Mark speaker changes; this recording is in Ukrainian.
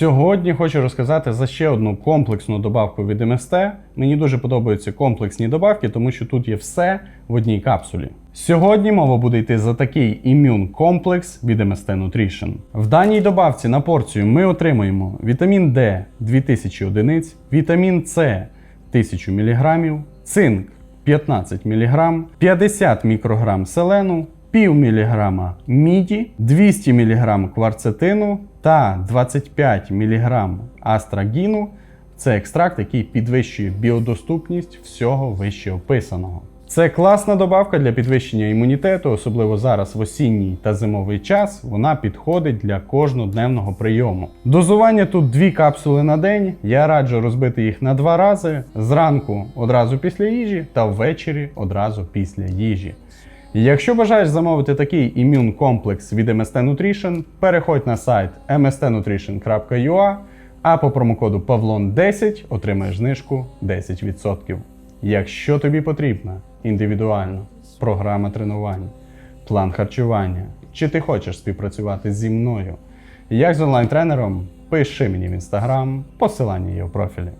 Speaker 1: Сьогодні хочу розказати за ще одну комплексну добавку від МСТ. Мені дуже подобаються комплексні добавки, тому що тут є все в одній капсулі. Сьогодні мова буде йти за такий імюн комплекс від MST Nutrition. В даній добавці на порцію ми отримуємо вітамін D 2000 одиниць, вітамін С 1000 мг, цинк 15 мг, 50 мікрограм селену, пів міліграма міді, 200 мг кварцетину та 25 мг астрагіну. Це екстракт, який підвищує біодоступність всього вище описаного. Це класна добавка для підвищення імунітету, особливо зараз в осінній та зимовий час. Вона підходить для кожнодневного прийому. Дозування тут дві капсули на день. Я раджу розбити їх на два рази: зранку одразу після їжі та ввечері одразу після їжі. Якщо бажаєш замовити такий імюн комплекс від MST Nutrition, переходь на сайт mstnutrition.ua, а по промокоду PAVLON10 отримаєш знижку 10%. Якщо тобі потрібна індивідуальна програма тренувань, план харчування, чи ти хочеш співпрацювати зі мною, як з онлайн-тренером, пиши мені в інстаграм, посилання є у профілі.